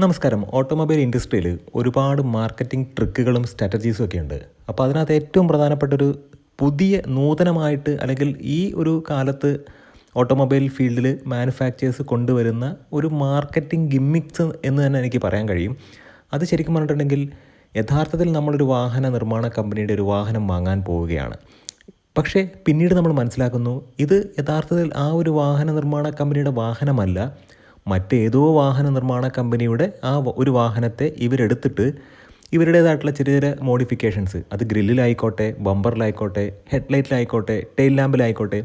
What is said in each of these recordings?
നമസ്കാരം. ഓട്ടോമൊബൈൽ ഇൻഡസ്ട്രിയിൽ ഒരുപാട് മാർക്കറ്റിംഗ് ട്രിക്കുകളും സ്ട്രാറ്റജീസും ഒക്കെ ഉണ്ട്. അപ്പോൾ അതിനകത്ത് ഏറ്റവും പ്രധാനപ്പെട്ട ഒരു പുതിയ നൂതനമായിട്ട് അല്ലെങ്കിൽ ഈ ഒരു കാലത്ത് ഓട്ടോമൊബൈൽ ഫീൽഡിൽ മാനുഫാക്ചേഴ്സ് കൊണ്ടുവരുന്ന ഒരു മാർക്കറ്റിംഗ് ഗിമ്മിക്സ് എന്ന് തന്നെ എനിക്ക് പറയാൻ കഴിയും. അത് ശരിക്കും പറഞ്ഞിട്ടുണ്ടെങ്കിൽ യഥാർത്ഥത്തിൽ നമ്മളൊരു വാഹന നിർമ്മാണ കമ്പനിയുടെ ഒരു വാഹനം വാങ്ങാൻ പോവുകയാണ്. പക്ഷേ പിന്നീട് നമ്മൾ മനസ്സിലാക്കുന്നു ഇത് യഥാർത്ഥത്തിൽ ആ ഒരു വാഹന നിർമ്മാണ കമ്പനിയുടെ വാഹനമല്ല. മറ്റേതോ വാഹന നിർമ്മാണ കമ്പനിയുടെ ആ ഒരു വാഹനത്തെ ഇവരെടുത്തിട്ട് ഇവരുടേതായിട്ടുള്ള ചെറിയ ചെറിയ മോഡിഫിക്കേഷൻസ് അത് ഗ്രില്ലിലായിക്കോട്ടെ ബമ്പറിലായിക്കോട്ടെ ഹെഡ്ലൈറ്റിലായിക്കോട്ടെ ടെയിൽ ലാമ്പിലായിക്കോട്ടെ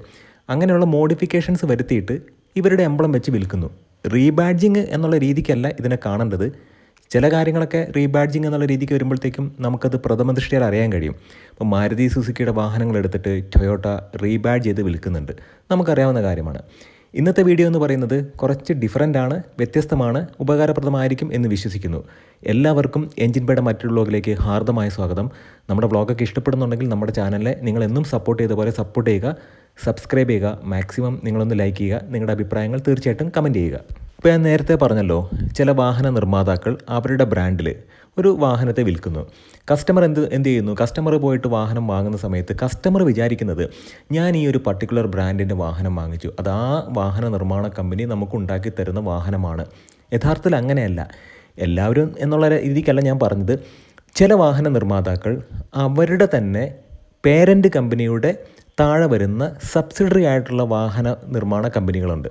അങ്ങനെയുള്ള മോഡിഫിക്കേഷൻസ് വരുത്തിയിട്ട് ഇവരുടെ എംബ്ലം വെച്ച് വിൽക്കുന്നു. റീബാഡ്ജിങ് എന്നുള്ള രീതിക്കല്ല ഇതിനെ കാണേണ്ടത്. ചില കാര്യങ്ങളൊക്കെ റീബാഡ്ജിങ് എന്നുള്ള രീതിക്ക് വരുമ്പോഴത്തേക്കും നമുക്കത് പ്രഥമ ദൃഷ്ടിയാൽ അറിയാൻ കഴിയും. ഇപ്പോൾ മാരുതി സുസുക്കിയുടെ വാഹനങ്ങൾ എടുത്തിട്ട് ടൊയോട്ട റീബാഡ് ചെയ്ത് വിൽക്കുന്നുണ്ട്. നമുക്കറിയാവുന്ന കാര്യമാണ്. ഇന്നത്തെ വീഡിയോ എന്ന് പറയുന്നത് കുറച്ച് ഡിഫറന്റ് ആണ് വ്യത്യസ്തമാണ് ഉപകാരപ്രദമായിരിക്കും എന്ന് വിശ്വസിക്കുന്നു. എല്ലാവർക്കും എഞ്ചിൻ പേയുടെ മറ്റൊരു വ്ളോഗിലേക്ക് ഹാർദമായ സ്വാഗതം. നമ്മുടെ വ്ളോഗൊക്കെ ഇഷ്ടപ്പെടുന്നുണ്ടെങ്കിൽ നമ്മുടെ ചാനലിനെ നിങ്ങൾ എന്നും സപ്പോർട്ട് ചെയ്ത പോലെ സപ്പോർട്ട് ചെയ്യുക സബ്സ്ക്രൈബ് ചെയ്യുക മാക്സിമം നിങ്ങളൊന്ന് ലൈക്ക് ചെയ്യുക നിങ്ങളുടെ അഭിപ്രായങ്ങൾ തീർച്ചയായിട്ടും കമന്റ് ചെയ്യുക. ഇപ്പോൾ ഞാൻ നേരത്തെ പറഞ്ഞല്ലോ ചില വാഹന നിർമ്മാതാക്കൾ അവരുടെ ബ്രാൻഡിൽ ഒരു വാഹനത്തെ വിൽക്കുന്നു. കസ്റ്റമർ എന്ത് എന്ത് ചെയ്യുന്നു? കസ്റ്റമർ പോയിട്ട് വാഹനം വാങ്ങുന്ന സമയത്ത് കസ്റ്റമർ വിചാരിക്കുന്നത് ഞാൻ ഈ ഒരു പർട്ടിക്കുലർ ബ്രാൻഡിന്റെ വാഹനം വാങ്ങിച്ചു. അത് ആ വാഹന നിർമ്മാണ കമ്പനി നമുക്ക് ഉണ്ടാക്കി തരുന്ന വാഹനമാണ്. യഥാർത്ഥത്തിൽ അങ്ങനെയല്ല. എല്ലാവരും എന്നുള്ള രീതിക്കല്ല ഞാൻ പറഞ്ഞത്. ചില വാഹന നിർമ്മാതാക്കൾ അവരുടെ തന്നെ പേരന്റ് കമ്പനിയുടെ താഴെ വരുന്ന സബ്സിഡറി ആയിട്ടുള്ള വാഹന നിർമ്മാണ കമ്പനികളുണ്ട്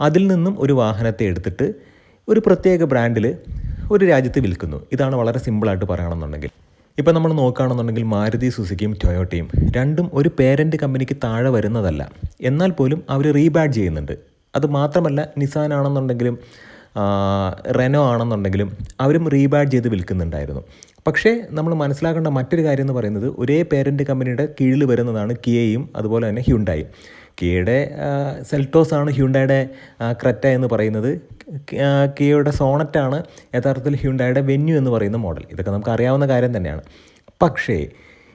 അതിൽ നിന്നും ഒരു വാഹനത്തെ എടുത്തിട്ട് ഒരു പ്രത്യേക ബ്രാൻഡിൽ ഒരു രാജ്യത്ത് വിൽക്കുന്നു. ഇതാണ് വളരെ സിമ്പിളായിട്ട് പറയുകയാണെന്നുണ്ടെങ്കിൽ ഇപ്പം നമ്മൾ നോക്കുകയാണെന്നുണ്ടെങ്കിൽ മാരുതി സുസുക്കിയും ടൊയോട്ടയും രണ്ടും ഒരു പേരന്റ് കമ്പനിക്ക് താഴെ വരുന്നതല്ല. എന്നാൽ പോലും അവർ റീബാഡ് ചെയ്യുന്നുണ്ട്. അത് മാത്രമല്ല നിസാൻ ആണെന്നുണ്ടെങ്കിലും റെനോ ആണെന്നുണ്ടെങ്കിലും അവരും റീബാഡ് ചെയ്ത് വിൽക്കുന്നുണ്ടായിരുന്നു. പക്ഷേ നമ്മൾ മനസ്സിലാക്കേണ്ട മറ്റൊരു കാര്യം എന്ന് പറയുന്നത് ഒരേ പേരന്റ് കമ്പനിയുടെ കീഴിൽ വരുന്നതാണ് കിയയും അതുപോലെ തന്നെ ഹ്യുണ്ടായും കിയയുടെ സെൽറ്റോസ് ആണ് ഹ്യുണ്ടായുടെ ക്രെറ്റ എന്ന് പറയുന്നത്. കിയയുടെ സോണറ്റാണ് യഥാർത്ഥത്തിൽ ഹ്യുണ്ടായുടെ വെന്യൂ എന്ന് പറയുന്ന മോഡൽ. ഇതൊക്കെ നമുക്ക് അറിയാവുന്ന കാര്യം തന്നെയാണ്. പക്ഷേ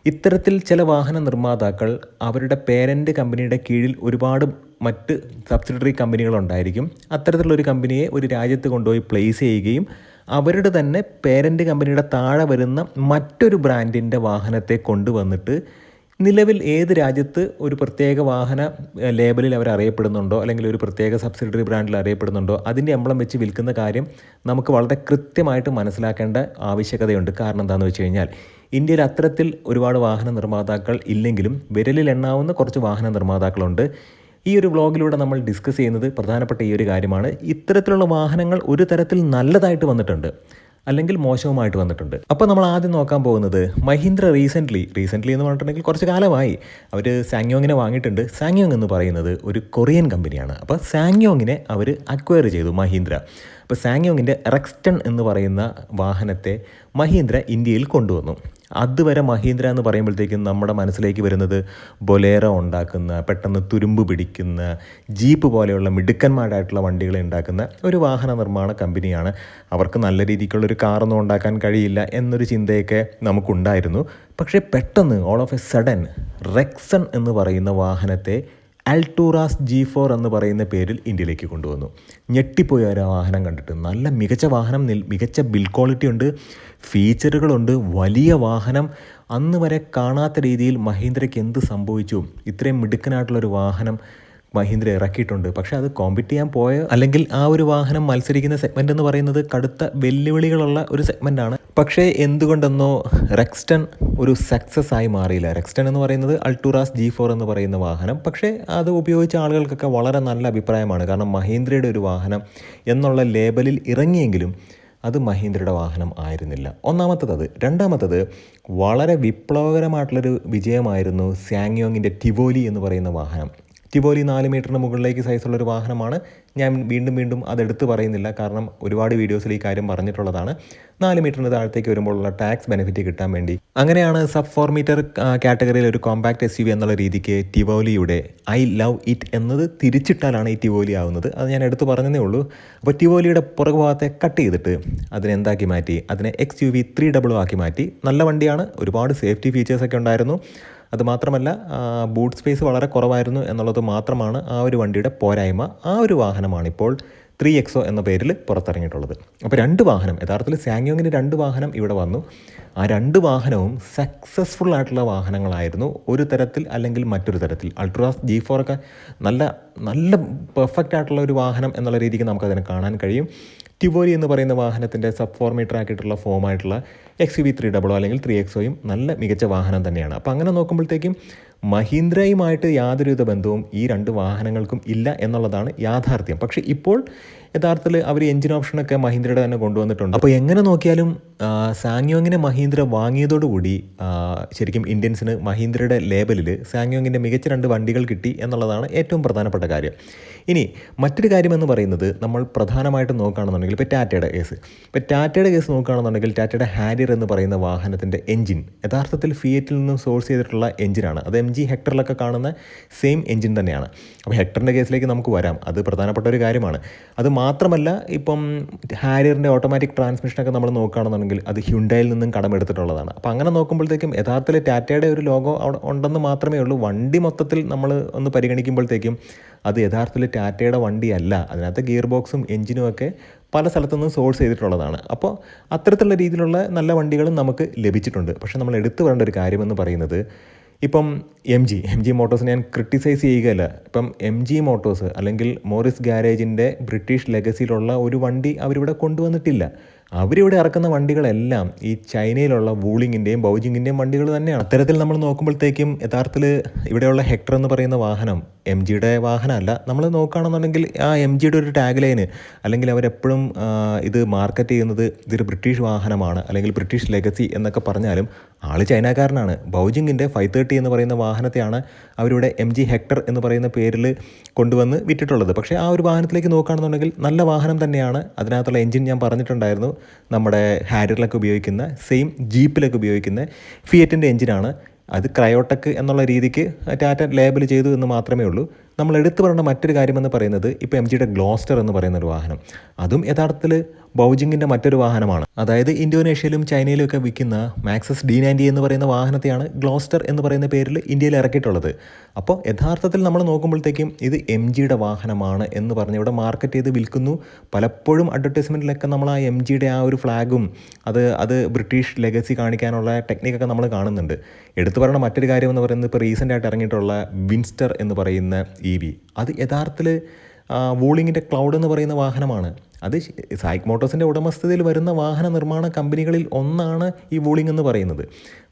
ഇത്തരത്തിൽ ചില വാഹന നിർമ്മാതാക്കൾ അവരുടെ പേരന്റ് കമ്പനിയുടെ കീഴിൽ ഒരുപാട് മറ്റ് സബ്സിഡറി കമ്പനികളുണ്ടായിരിക്കും അത്തരത്തിലുള്ളൊരു കമ്പനിയെ ഒരു രാജ്യത്ത് കൊണ്ടുപോയി പ്ലേസ് ചെയ്യുകയും അവരുടെ തന്നെ പേരന്റ് കമ്പനിയുടെ താഴെ വരുന്ന മറ്റൊരു ബ്രാൻഡിന്റെ വാഹനത്തെ കൊണ്ടുവന്നിട്ട് നിലവിൽ ഏത് രാജ്യത്ത് ഒരു പ്രത്യേക വാഹന ലേബലിൽ അവർ അറിയപ്പെടുന്നുണ്ടോ? അല്ലെങ്കിൽ ഒരു പ്രത്യേക സബ്സിഡറി ബ്രാൻഡിൽ അറിയപ്പെടുന്നുണ്ടോ? അതിന്റെ എംബ്ലം വെച്ച് വിൽക്കുന്ന കാര്യം നമുക്ക് വളരെ കൃത്യമായിട്ട് മനസ്സിലാക്കേണ്ട ആവശ്യകതയുണ്ട്. കാരണം എന്താണെന്ന് വെച്ച് കഴിഞ്ഞാൽ ഇന്ത്യയിൽ അത്തരത്തിൽ ഒരുപാട് വാഹന നിർമ്മാതാക്കൾ ഇല്ലെങ്കിലും വിരലിൽ എണ്ണാവുന്ന കുറച്ച് വാഹന നിർമ്മാതാക്കളുണ്ട്. ഈ ഒരു വ്ളോഗിലൂടെ നമ്മൾ ഡിസ്കസ് ചെയ്യുന്നത് പ്രധാനപ്പെട്ട ഈ ഒരു കാര്യമാണ്. ഇത്തരത്തിലുള്ള വാഹനങ്ങൾ ഒരു തരത്തിൽ നല്ലതായിട്ട് വന്നിട്ടുണ്ട്. അല്ലെങ്കിൽ മോശവുമായിട്ട് വന്നിട്ടുണ്ട്. അപ്പോൾ നമ്മൾ ആദ്യം നോക്കാൻ പോകുന്നത് മഹീന്ദ്ര റീസെന്റ്ലി റീസെന്റ്ലി എന്ന് പറഞ്ഞിട്ടുണ്ടെങ്കിൽ കുറച്ച് കാലമായി അവർ സാങ്യോങ്ങിനെ വാങ്ങിയിട്ടുണ്ട്. സാങ്യോങ് എന്ന് പറയുന്നത് ഒരു കൊറിയൻ കമ്പനിയാണ്. അപ്പോൾ സാങ്യോങ്ങിനെ അവർ അക്വയർ ചെയ്തു മഹീന്ദ്ര. അപ്പോൾ സാങ്യോങ്ങിന്റെ റെക്സ്റ്റൺ എന്ന് പറയുന്ന വാഹനത്തെ മഹീന്ദ്ര ഇന്ത്യയിൽ കൊണ്ടുവന്നു. അതുവരെ മഹീന്ദ്ര എന്ന് പറയുമ്പോഴത്തേക്കും നമ്മുടെ മനസ്സിലേക്ക് വരുന്നത് ബൊലേറോ ഉണ്ടാക്കുന്ന പെട്ടെന്ന് തുരുമ്പ് പിടിക്കുന്ന ജീപ്പ് പോലെയുള്ള മിടുക്കന്മാരായിട്ടുള്ള വണ്ടികളെ ഉണ്ടാക്കുന്ന ഒരു വാഹന നിർമ്മാണ കമ്പനിയാണ്. അവർക്ക് നല്ല രീതിക്കുള്ളൊരു കാറൊന്നും ഉണ്ടാക്കാൻ കഴിയില്ല എന്നൊരു ചിന്തയൊക്കെ നമുക്കുണ്ടായിരുന്നു. പക്ഷേ പെട്ടെന്ന് all of a sudden Rexton എന്ന് പറയുന്ന വാഹനത്തെ അൾട്ടൂറാസ് ജി ഫോർ എന്ന് പറയുന്ന പേരിൽ ഇന്ത്യയിലേക്ക് കൊണ്ടുവന്നു. ഞെട്ടിപ്പോയ ഒരു വാഹനം കണ്ടിട്ട് നല്ല മികച്ച വാഹനം മികച്ച ബിൽ ക്വാളിറ്റി ഉണ്ട് ഫീച്ചറുകളുണ്ട് വലിയ വാഹനം. അന്ന് വരെ കാണാത്ത രീതിയിൽ മഹീന്ദ്രയ്ക്ക് എന്ത് സംഭവിച്ചു? ഇത്രയും മിടുക്കനായിട്ടുള്ളൊരു വാഹനം മഹീന്ദ്ര ഇറക്കിയിട്ടുണ്ട്. പക്ഷേ അത് കോമ്പറ്റ് ചെയ്യാൻ പോയ അല്ലെങ്കിൽ ആ ഒരു വാഹനം മത്സരിക്കുന്ന സെഗ്മെന്റ് എന്ന് പറയുന്നത് കടുത്ത വെല്ലുവിളികളുള്ള ഒരു സെഗ്മെന്റാണ് പക്ഷേ എന്തുകൊണ്ടെന്നോ റെക്സ്റ്റൺ ഒരു സക്സസ് ആയി മാറിയില്ല. റെക്സ്റ്റൺ എന്ന് പറയുന്നത് അൾട്ടുറാസ് ജി ഫോർ എന്ന് പറയുന്ന വാഹനം. പക്ഷേ അത് ഉപയോഗിച്ച ആളുകൾക്കൊക്കെ വളരെ നല്ല അഭിപ്രായമാണ്. കാരണം മഹീന്ദ്രയുടെ ഒരു വാഹനം എന്നുള്ള ലേബലിൽ ഇറങ്ങിയെങ്കിലും അത് മഹീന്ദ്രയുടെ വാഹനം ആയിരുന്നില്ല. ഒന്നാമത്തത് അത് രണ്ടാമത്തത് വളരെ വിപ്ലവകരമായിട്ടുള്ളൊരു വിജയമായിരുന്നു സാങ്യോങ്ങിന്റെ ടിവോലി എന്ന് പറയുന്ന വാഹനം. ടിവോലി നാല് മീറ്ററിന് മുകളിലേക്ക് സൈസുള്ള ഒരു വാഹനമാണ്. ഞാൻ വീണ്ടും വീണ്ടും അതെടുത്ത് പറയുന്നില്ല. കാരണം ഒരുപാട് വീഡിയോസിൽ ഈ കാര്യം പറഞ്ഞിട്ടുള്ളതാണ്. നാല് മീറ്ററിന് താഴത്തേക്ക് വരുമ്പോഴുള്ള ടാക്സ് ബെനിഫിറ്റ് കിട്ടാൻ വേണ്ടി. അങ്ങനെയാണ് സബ് ഫോർ മീറ്റർ കാറ്റഗറിയിൽ ഒരു കോമ്പാക്ട് എസ് എന്നുള്ള രീതിക്ക് ടിവോലിയുടെ ഐ ലവ് ഇറ്റ് എന്നത് തിരിച്ചിട്ടാലാണ് ഈ ടിവോലി ആവുന്നത്. അത് ഞാൻ എടുത്തു പറഞ്ഞതേ ഉള്ളൂ. അപ്പോൾ ടിവോലിയുടെ പുറകു ഭാഗത്തെ കട്ട് ചെയ്തിട്ട് അതിനെ എന്താക്കി മാറ്റി? അതിനെ X U V three double ആക്കി മാറ്റി. നല്ല വണ്ടിയാണ്. ഒരുപാട് സേഫ്റ്റി ഫീച്ചേഴ്സൊക്കെ ഉണ്ടായിരുന്നു. അതുമാത്രമല്ല ബൂട്ട് സ്പേസ് വളരെ കുറവായിരുന്നു എന്നുള്ളത് മാത്രമാണ് ആ ഒരു വണ്ടിയുടെ പോരായ്മ. ആ ഒരു വാഹനമാണ് ഇപ്പോൾ ത്രീ എക്സോ എന്ന പേരിൽ പുറത്തിറങ്ങിയിട്ടുള്ളത്. അപ്പോൾ രണ്ട് വാഹനം യഥാർത്ഥത്തിൽ സാങ്യോങ്ങിന് രണ്ട് വാഹനം ഇവിടെ വന്നു. ആ രണ്ട് വാഹനവും സക്സസ്ഫുൾ ആയിട്ടുള്ള വാഹനങ്ങളായിരുന്നു. ഒരു തരത്തിൽ അല്ലെങ്കിൽ മറ്റൊരു തരത്തിൽ. അൾട്രാസ് ജി ഫോറൊക്കെ നല്ല നല്ല പെർഫെക്റ്റ് ആയിട്ടുള്ള ഒരു വാഹനം എന്നുള്ള രീതിക്ക് നമുക്കതിനെ കാണാൻ കഴിയും. ടിവോരി എന്ന് പറയുന്ന വാഹനത്തിന്റെ സബ് ഫോർ മീറ്റർ ആക്കിയിട്ടുള്ള ഫോമായിട്ടുള്ള എക്സ് വി ത്രീ ഡബിളോ അല്ലെങ്കിൽ ത്രീ എക്സോയും നല്ല മികച്ച വാഹനം തന്നെയാണ്. അപ്പോൾ അങ്ങനെ നോക്കുമ്പോഴത്തേക്കും മഹീന്ദ്രയുമായിട്ട് യാതൊരുവിധ ബന്ധവും ഈ രണ്ട് വാഹനങ്ങൾക്കും ഇല്ല എന്നുള്ളതാണ് യാഥാർത്ഥ്യം. പക്ഷേ ഇപ്പോൾ യഥാർത്ഥത്തിൽ അവർ എഞ്ചിൻ ഓപ്ഷനൊക്കെ മഹീന്ദ്രയുടെ തന്നെ കൊണ്ടുവന്നിട്ടുണ്ട്. അപ്പോൾ എങ്ങനെ നോക്കിയാലും സാങ്യോങ്ങിനെ മഹീന്ദ്ര വാങ്ങിയതോടുകൂടി ശരിക്കും ഇന്ത്യൻസിന് മഹീന്ദ്രയുടെ ലേബലിൽ സാങ്യോങ്ങിന്റെ മികച്ച രണ്ട് വണ്ടികൾ കിട്ടി എന്നുള്ളതാണ് ഏറ്റവും പ്രധാനപ്പെട്ട കാര്യം. ഇനി മറ്റൊരു കാര്യമെന്ന് പറയുന്നത് നമ്മൾ പ്രധാനമായിട്ടും നോക്കുകയാണെന്നുണ്ടെങ്കിൽ ഇപ്പോൾ ടാറ്റയുടെ കേസ്. ഇപ്പോൾ ടാറ്റയുടെ കേസ് നോക്കുകയാണെന്നുണ്ടെങ്കിൽ ടാറ്റയുടെ ഹാരിയർ എന്ന് പറയുന്ന വാഹനത്തിന്റെ എഞ്ചിൻ യഥാർത്ഥത്തിൽ ഫിയറ്റിൽ നിന്നും സോഴ്സ് ചെയ്തിട്ടുള്ള എഞ്ചിനാണ്. അത് എം ജി ഹെക്ടറിലൊക്കെ കാണുന്ന സെയിം എഞ്ചിൻ തന്നെയാണ്. അപ്പോൾ ഹെക്ടറിന്റെ കേസിലേക്ക് നമുക്ക് വരാം. അത് പ്രധാനപ്പെട്ട ഒരു കാര്യമാണ്. അത് മാത്രമല്ല ഇപ്പം ഹാരിയറിന്റെ ഓട്ടോമാറ്റിക് ട്രാൻസ്മിഷനൊക്കെ നമ്മൾ നോക്കുകയാണെന്നുണ്ടെങ്കിൽ അത് ഹ്യുണ്ടായിൽ നിന്നും കടമെടുത്തിട്ടുള്ളതാണ്. അപ്പോൾ അങ്ങനെ നോക്കുമ്പോഴത്തേക്കും യഥാർത്ഥത്തിൽ ടാറ്റയുടെ ഒരു ലോഗോ ഉണ്ടെന്ന് മാത്രമേ ഉള്ളൂ. വണ്ടി മൊത്തത്തിൽ നമ്മൾ ഒന്ന് പരിഗണിക്കുമ്പോഴത്തേക്കും അത് യഥാർത്ഥത്തിൽ ടാറ്റയുടെ വണ്ടിയല്ല. അതിനകത്ത് ഗിയർ ബോക്സും എഞ്ചിനും ഒക്കെ പല സ്ഥലത്തുനിന്നും സോഴ്സ് ചെയ്തിട്ടുള്ളതാണ്. അപ്പോൾ അത്തരത്തിലുള്ള രീതിയിലുള്ള നല്ല വണ്ടികളും നമുക്ക് ലഭിച്ചിട്ടുണ്ട്. പക്ഷേ നമ്മൾ എടുത്തു വരേണ്ട ഒരു കാര്യമെന്ന് പറയുന്നത് ഇപ്പം M G M G motors ഞാൻ ക്രിട്ടിസൈസ് ചെയ്യുകയല്ല. ഇപ്പം എം ജി മോട്ടോഴ്സ് അല്ലെങ്കിൽ മോറിസ് ഗാരേജിന്റെ ബ്രിട്ടീഷ് ലെഗസിയിലുള്ള ഒരു വണ്ടി അവരിവിടെ കൊണ്ടുവന്നിട്ടില്ല. അവരിവിടെ ഇറക്കുന്ന വണ്ടികളെല്ലാം ഈ ചൈനയിലുള്ള വൂളിങ്ങിന്റെയും ബൗജിങ്ങിന്റെയും വണ്ടികൾ തന്നെയാണ്. അത്തരത്തിൽ നമ്മൾ നോക്കുമ്പോഴത്തേക്കും യഥാർത്ഥത്തിൽ ഇവിടെയുള്ള ഹെക്ടർ എന്ന് പറയുന്ന വാഹനം എം ജിയുടെ വാഹനമല്ല. നമ്മൾ നോക്കുകയാണെന്നുണ്ടെങ്കിൽ ആ എം ജിയുടെ ഒരു ടാഗ് ലൈന് അല്ലെങ്കിൽ അവരെപ്പോഴും ഇത് മാർക്കറ്റ് ചെയ്യുന്നത് ഇതൊരു ബ്രിട്ടീഷ് വാഹനമാണ് അല്ലെങ്കിൽ ബ്രിട്ടീഷ് ലെഗസി എന്നൊക്കെ പറഞ്ഞാലും ആൾ ചൈനക്കാരനാണ്. ബൗജിങ്ങിന്റെ ഫൈവ് തേർട്ടി എന്ന് പറയുന്ന വാഹനത്തെയാണ് അവരുടെ എം ജി ഹെക്ടർ എന്ന് പറയുന്ന പേരിൽ കൊണ്ടുവന്ന് വിറ്റിട്ടുള്ളത്. പക്ഷേ ആ ഒരു വാഹനത്തിലേക്ക് നോക്കുകയാണെന്നുണ്ടെങ്കിൽ നല്ല വാഹനം തന്നെയാണ്. അതിനകത്തുള്ള എഞ്ചിൻ ഞാൻ പറഞ്ഞിട്ടുണ്ടായിരുന്നു. നമ്മുടെ ഹാരിയറിലൊക്കെ ഉപയോഗിക്കുന്ന സെയിം ജീപ്പിലൊക്കെ ഉപയോഗിക്കുന്ന ഫിയറ്റിന്റെ എഞ്ചിനാണ്. അത് ക്രയോടെക് എന്നുള്ള രീതിക്ക് ടാറ്റ ലേബൽ ചെയ്തു എന്ന് മാത്രമേ ഉള്ളൂ. നമ്മൾ എടുത്തു പറയേണ്ട മറ്റൊരു കാര്യമെന്ന് പറയുന്നത് ഇപ്പോൾ എം ജിയുടെ ഗ്ലോസ്റ്റർ എന്ന് പറയുന്ന ഒരു വാഹനം. അതും യഥാർത്ഥത്തിൽ ബൗജിങ്ങിന്റെ മറ്റൊരു വാഹനമാണ്. അതായത് ഇന്തോനേഷ്യയിലും ചൈനയിലും ഒക്കെ വിൽക്കുന്ന മാക്സസ് ഡി നയന്റി എന്ന് പറയുന്ന വാഹനത്തെയാണ് ഗ്ലോസ്റ്റർ എന്ന് പറയുന്ന പേരിൽ ഇന്ത്യയിൽ ഇറക്കിയിട്ടുള്ളത്. അപ്പോൾ യഥാർത്ഥത്തിൽ നമ്മൾ നോക്കുമ്പോഴത്തേക്കും ഇത് എം ജിയുടെ വാഹനമാണ് എന്ന് പറഞ്ഞ് ഇവിടെ മാർക്കറ്റ് ചെയ്ത് വിൽക്കുന്നു. പലപ്പോഴും അഡ്വർടൈസ്മെന്റിലൊക്കെ നമ്മൾ ആ എം ജിയുടെ ആ ഒരു ഫ്ലാഗും അത് അത് ബ്രിട്ടീഷ് ലെഗസി കാണിക്കാനുള്ള ടെക്നിക്കൊക്കെ നമ്മൾ കാണുന്നുണ്ട്. എടുത്തു പറയുന്ന മറ്റൊരു കാര്യം എന്ന് പറയുന്നത് ഇപ്പോൾ റീസെന്റ് ആയിട്ട് ഇറങ്ങിയിട്ടുള്ള വിൻസ്റ്റർ എന്ന് പറയുന്ന ഇ വി അത് യഥാർത്ഥത്തിൽ വൂളിങ്ങിന്റെ ക്ലൗഡ് എന്ന് പറയുന്ന വാഹനമാണ്. അത് സായിക് മോട്ടോഴ്സിന്റെ ഉടമസ്ഥതയിൽ വരുന്ന വാഹന നിർമ്മാണ കമ്പനികളിൽ ഒന്നാണ് ഈ വൂളിംഗ് എന്ന് പറയുന്നത്.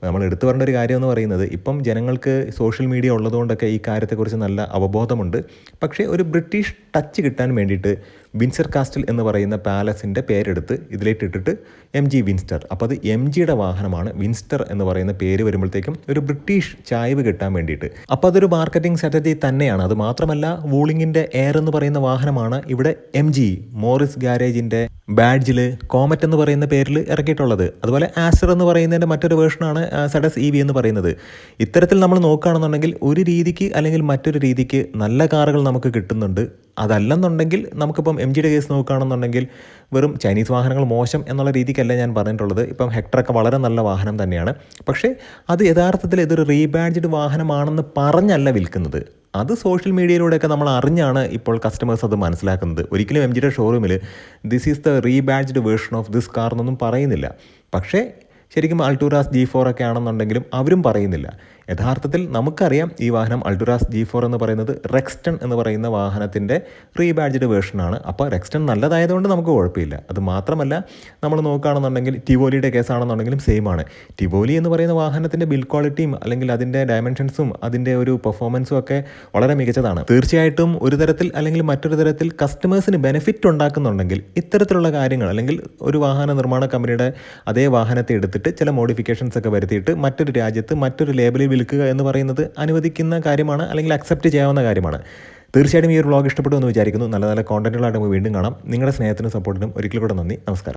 നമ്മൾ എടുത്തു പറയേണ്ട ഒരു കാര്യം എന്ന് പറയുന്നത് ഇപ്പം ജനങ്ങൾക്ക് സോഷ്യൽ മീഡിയ ഉള്ളതുകൊണ്ടൊക്കെ ഈ കാര്യത്തെക്കുറിച്ച് നല്ല അവബോധമുണ്ട്. പക്ഷേ ഒരു ബ്രിട്ടീഷ് ടച്ച് കിട്ടാൻ വേണ്ടിയിട്ട് വിൻസർ കാസ്റ്റൽ എന്ന് പറയുന്ന പാലസിന്റെ പേരെടുത്ത് ഇതിലേക്ക് ഇട്ടിട്ട് എം ജി വിൻസ്റ്റർ. അപ്പോൾ അത് എം ജിയുടെ വാഹനമാണ്. വിൻസ്റ്റർ എന്ന് പറയുന്ന പേര് വരുമ്പോഴത്തേക്കും ഒരു ബ്രിട്ടീഷ് ചായ്വ് കിട്ടാൻ വേണ്ടിയിട്ട്. അപ്പോൾ അതൊരു മാർക്കറ്റിംഗ് സ്ട്രാറ്റജി തന്നെയാണ്. അത് മാത്രമല്ല വൂളിങ്ങിന്റെ എയർ എന്ന് പറയുന്ന വാഹനമാണ് ഇവിടെ എം ജി മോറിസ് ഗാരേജിന്റെ ബാഡ്ജിൽ കോമറ്റ് എന്ന് പറയുന്ന പേരിൽ ഇറക്കിയിട്ടുള്ളത്. അതുപോലെ ആസർ എന്ന് പറയുന്നതിന്റെ മറ്റൊരു വേർഷനാണ് സഡസ് ഇ വി എന്ന് പറയുന്നത്. ഇത്തരത്തിൽ നമ്മൾ നോക്കുകയാണെന്നുണ്ടെങ്കിൽ ഒരു രീതിക്ക് അല്ലെങ്കിൽ മറ്റൊരു രീതിക്ക് നല്ല കാറുകൾ നമുക്ക് കിട്ടുന്നുണ്ട്. അതല്ലെന്നുണ്ടെങ്കിൽ നമുക്കിപ്പം എം ജിയുടെ കേസ് നോക്കുകയാണെന്നുണ്ടെങ്കിൽ വെറും ചൈനീസ് വാഹനങ്ങൾ മോശം എന്നുള്ള രീതിക്കല്ല ഞാൻ പറഞ്ഞിട്ടുള്ളത്. ഇപ്പം ഹെക്ടറൊക്കെ വളരെ നല്ല വാഹനം തന്നെയാണ്. പക്ഷേ അത് യഥാർത്ഥത്തിൽ ഇതൊരു റീബാഡ്ജ്ഡ് വാഹനമാണെന്ന് പറഞ്ഞല്ല വിൽക്കുന്നത്. അത് സോഷ്യൽ മീഡിയയിലൂടെയൊക്കെ നമ്മൾ അറിഞ്ഞാണ് ഇപ്പോൾ കസ്റ്റമേഴ്സ് അത് മനസ്സിലാക്കുന്നത്. ഒരിക്കലും എം ജിയുടെ ഷോറൂമിൽ this is the rebadged version of this car എന്നൊന്നും പറയുന്നില്ല. പക്ഷേ ശരിക്കും അൾട്ടൂറാസ് ജി ഫോർ ഒക്കെ ആണെന്നുണ്ടെങ്കിലും അവരും പറയുന്നില്ല. യഥാർത്ഥത്തിൽ നമുക്കറിയാം ഈ വാഹനം അൾട്ടുറാസ് ജി ഫോർ എന്ന് പറയുന്നത് റെക്സ്റ്റൺ എന്ന് പറയുന്ന വാഹനത്തിന്റെ റീബാഡ്ജഡ് വേർഷനാണ്. അപ്പോൾ റെക്സ്റ്റൺ നല്ലതായതുകൊണ്ട് നമുക്ക് കുഴപ്പമില്ല. അത് മാത്രമല്ല നമ്മൾ നോക്കുകയാണെന്നുണ്ടെങ്കിൽ ടിവോലിയുടെ കേസാണെന്നുണ്ടെങ്കിലും സെയിം ആണ്. ടിവോലി എന്ന് പറയുന്ന വാഹനത്തിന്റെ ബിൽ ക്വാളിറ്റിയും അല്ലെങ്കിൽ അതിന്റെ ഡയമെൻഷൻസും അതിന്റെ ഒരു പെർഫോമൻസും ഒക്കെ വളരെ മികച്ചതാണ്. തീർച്ചയായിട്ടും ഒരു തരത്തിൽ അല്ലെങ്കിൽ മറ്റൊരു തരത്തിൽ കസ്റ്റമേഴ്സിന് ബെനിഫിറ്റ് ഉണ്ടാക്കുന്നുണ്ടെങ്കിൽ ഇത്തരത്തിലുള്ള കാര്യങ്ങൾ അല്ലെങ്കിൽ ഒരു വാഹന നിർമ്മാണ കമ്പനിയുടെ അതേ വാഹനത്തെ എടുത്തിട്ട് ചില മോഡിഫിക്കേഷൻസ് ഒക്കെ വരുത്തിയിട്ട് മറ്റൊരു രാജ്യത്ത് മറ്റൊരു ലേബലിൽ വിൽക്കുക എന്ന് പറയുന്നത് അനുവദിക്കുന്ന കാര്യമാണ് അല്ലെങ്കിൽ അക്സെപ്റ്റ് ചെയ്യാവുന്ന കാര്യമാണ്. തീർച്ചയായിട്ടും ഈ ഒരു വ്ളോഗ് ഇഷ്ടപ്പെട്ടു എന്ന് വിചാരിക്കുന്നു. നല്ല നല്ല കോണ്ടന്റുകളായിട്ട് നമുക്ക് വീണ്ടും കാണാം. നിങ്ങളുടെ സ്നേഹത്തിനും സപ്പോർട്ടിനും ഒരിക്കൽ കൂടെ നന്ദി. നമസ്കാരം.